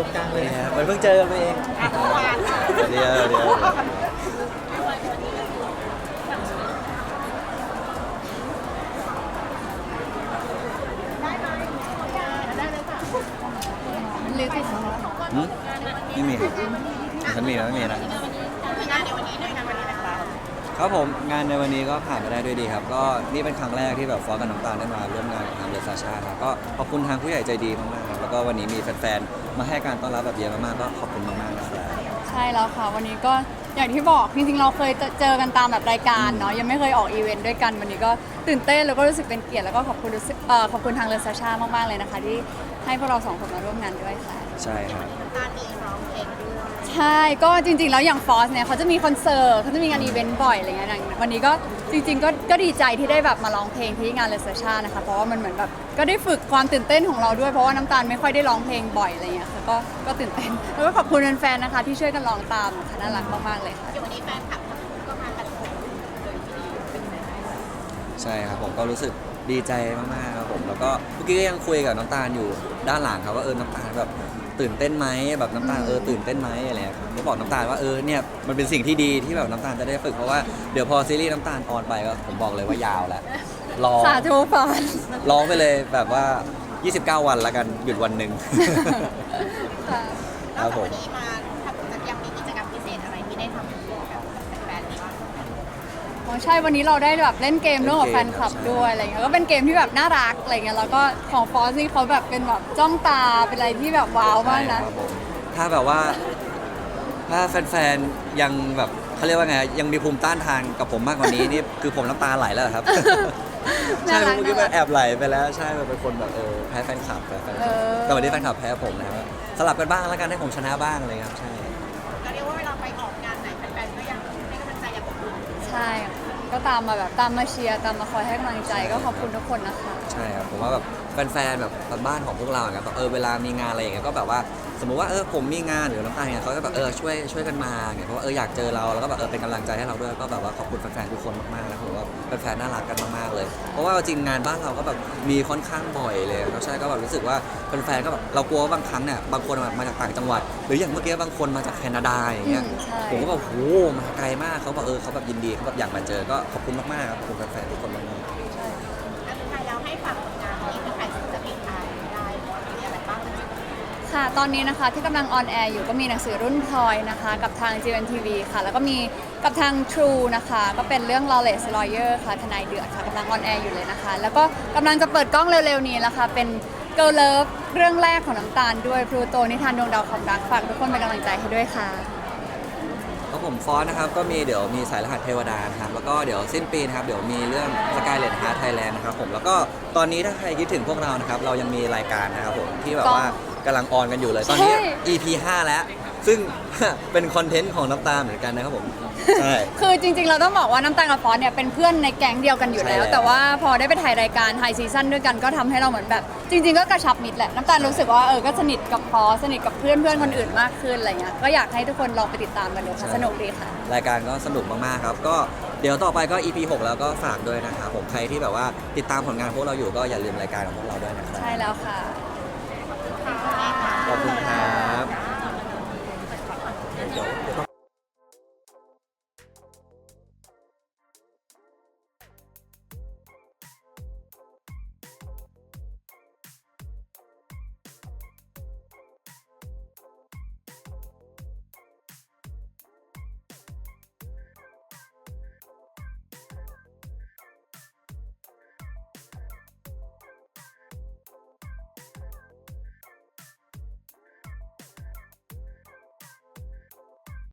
พิ่งเจอกันไปเองอะเมื่อวานเดี๋ยวเดี๋ยวหรือติดหืมไม่มีฉันมีนะไม่มีนะคืองานในวันนี้ด้วยนะวันนี้นะคะ ครับผมงานในวันนี้ก็ผ่านไปได้ด้วยดีครับ ก็นี่เป็นครั้งแรกที่แบบฟอสกับน้ำตาลได้มาร่วมงานกับทางเดอะซาชาครับก็ขอบคุณทางผู้ใหญ่ใจดีมากๆครับแล้วก็วันนี้มีแฟนๆมาให้การต้อนรับแบบเยอะมากๆก็ขอบคุณมากๆนะครับใช่แล้วค่ะ วันนี้ก็อย่างที่บอกจริงๆเราเคยเจอเจอกันตามแบบรายการเนาะยังไม่เคยออกอีเวนต์ด้วยกันวันนี้ก็ตื่นเต้นแล้วก็รู้สึกเป็นเกียรติแล้วก็ขอบคุณรู้สึกเอ่อขอบคุณทางเลอซาชามากๆเลยนะคะ ที่ให้พวกเราสองคนมาร่วมงานด้วยค่ะ ใช่ครับตามีร้องเพลงด้วย ใช่ก็จริงๆ แล้วอย่างฟอสเนี่ยเขาจะมีคอนเสิร์ตเขาจะมีงานอีเวนต์บ่อยอะไรเงี้ยอย่างวันนี้ก็จริงๆก็ก็ดีใจที่ได้แบบมาร้องเพลงที่งานเลเซอร์ชานะคะเพราะว่ามันเหมือนแบบก็ได้ฝึกความตื่นเต้นของเราด้วยเพราะว่าน้ำตาลไม่ค่อยได้ร้องเพลงบ่อยอะไรเงี้ยค่ะก็ก็ตื่นเต้นแล้วก็ขอบคุณแฟนๆนะคะ ที่ช่วยกันร้องตามค่ะน่ารักมากๆเลยค่ะ เดี๋ยววันนี้แฟนคลับก็มากันโดยที่ดีเป็นไงบ้างใช่ครับผมก็รู้สึกดีใจมากๆครับผมแล้วก็เมื่อกี้ก็ยังคุยกับน้ำตาลอยู่ด้านหลังครับว่าเออน้ำตาลแบบ ตื่นเต้นไหมแบบน้ำตาลเออตื่นเต้นไหมอะไรอย่างเงี้ยครับก็บอกน้ำตาลว่าเออเนี่ยมันเป็นสิ่งที่ดีที่แบบน้ำตาลจะได้ฝึกเพราะว่าเดี๋ยวพอซีรีส์น้ำตาลออนไปก็ผมบอกเลยว่ายาวแล้วรอ สาธุฟอนร้องไปเลยแบบว่า 29 วันละกันหยุดวันหนึ่ง ค่ะครับผมวันนี้มา ใช่วันนี้เราได้แบบเล่นเกมร่วมกับแฟนคลับด้วยอะไรเงี้ยก็เป็นเกมที่แบบน่ารักอะไรเงี้ยแล้วก็ของฟอสนี่เขาแบบเป็นแบบจ้องตาเป็นอะไรที่แบบว้าวมากนะใช่ครับผมถ้าแบบว่า ถ้าแฟนๆ ยังแบบเขาเรียกว่าไง ยังมีภูมิต้านทานกับผมมากกว่านี้ นี่คือผมน้ำตาไหลแล้วครับใช่น่ารักเมื่อกี้น่ารัมันก แอบไหลไปแล้ว ใช่มันเป็นคนแบบเออแพ้แฟนคลับแพ้แฟนคเอลับอแต่วันนี้แฟนคลับแพ้ผมนะครับสลับกันบ้างแล้วกันให้ผมชนะบ้างเลยครับใช่ ก็เรียกว่าเวลาไปออกงานไหนแฟนๆก็ยังให้กำลังใจอย่างอบอุ่นใช่ค่ะ ก็ตามมาแบบตามมาเชียร์ตามมาคอยให้กำลังใจก็ขอบคุณทุกคนนะคะ ใช่ครับผมว่าแบบแฟนๆแบบบ้านของพวกเราเนี่ยแบบเออเวลามีงานอะไรอย่างเงี้ยก็แบบว่า สมมุติว่าเออผมมีงานหรือน้ำตาลเนี่ยเขาก็แบบเออช่วยช่วยกันมาเนี่ยเพราะว่าเอออยากเจอเราแล้วก็แบบเออเป็นกำลังใจให้เราด้วยก็แบบว่าขอบคุณแฟนๆทุกคนมากๆนะผมว่าแฟนๆน่ารักกันมากๆเลย เพราะว่าจริงงานบ้านเราก็แบบมีค่อนข้างบ่อยเลยก็ใช่ก็แบบรู้สึกว่าแฟนๆก็แบบเรากลัวว่าบางครั้งเนี่ยบางคนแบบมาจากต่างจังหวัด หรืออย่างเมื่อกี้บางคนมาจากแคนาดาอย่างเงี้ยอืมใช่ผมก็แบบโหมาไกลมากเขาบอกเออเขาแบบยินดีเขาแบบอยากมาเจอก็ขอบคุณมากๆครับขอบคุณแฟนๆทุกคนมากๆแล้วสุดท้ายแล้วให้ฝากผลงานที่ ค่ะ ตอนนี้นะคะที่กำลังออนแอร์อยู่ก็มีหนังสือรุ่นพลอยนะคะ กับทาง GMTV ค่ะ แล้วก็มีกับทาง True นะคะ ก็เป็นเรื่อง Lawless Lawyer ค่ะ ทนายเดือดค่ะกำลังออนแอร์อยู่เลยนะคะ แล้วก็กำลังจะเปิดกล้องเร็วๆนี้แล้วค่ะ เป็น Girl Love เรื่องแรกของน้ำตาลด้วยพลูโตนิทานดวงดาวความรักฝากทุกคนเป็นกำลังใจให้ด้วยค่ะ ครับผมฟอนต์นะครับก็มีเดี๋ยวมีสายรหัสเทวดานะครับแล้วก็เดี๋ยวสิ้นปีนะครับเดี๋ยวมีเรื่องสกายเลนฮาร์ไทยแลนด์นะครับผมแล้วก็ตอนนี้ถ้าใครคิดถึงพวกเรานะครับเรายังมีรายการนะครับผมที่แบบว่ากำลังออนกันอยู่เลยตอนนี้ใช่ EP 5 แล้ว ซึ่ง เป็นคอนเทนต์ของน้ำตาลเหมือนกันนะครับผม ใช่ คือจริงๆ เราต้องบอกว่าน้ำตาลกับฟอนต์เนี่ยเป็นเพื่อนในแก๊งเดียวกันอยู่แล้ว ใช่แล้ว แต่ว่าพอได้ไปถ่ายรายการไฮซีซั่นด้วยกันก็ทำให้เราเหมือนแบบ จริง ๆ ก็กระชับมิตรแหละ น้ำตาลรู้สึกว่าเออ ก็สนิทกับฟอสสนิทกับเพื่อนเพื่อนๆคนอื่นมากขึ้นอะไรเงี้ย ก็อยากให้ทุกคนลองไปติดตามกันดูค่ะสนุกดีค่ะ รายการก็สนุกมากๆครับ ก็เดี๋ยวต่อไปก็ EP 6 แล้วก็ฝากด้วยนะครับผมใครที่แบบว่าติดตามผลงานพวกเราอยู่ก็อย่าลืมรายการของพวกเราด้วยนะครับ ใช่แล้วค่ะ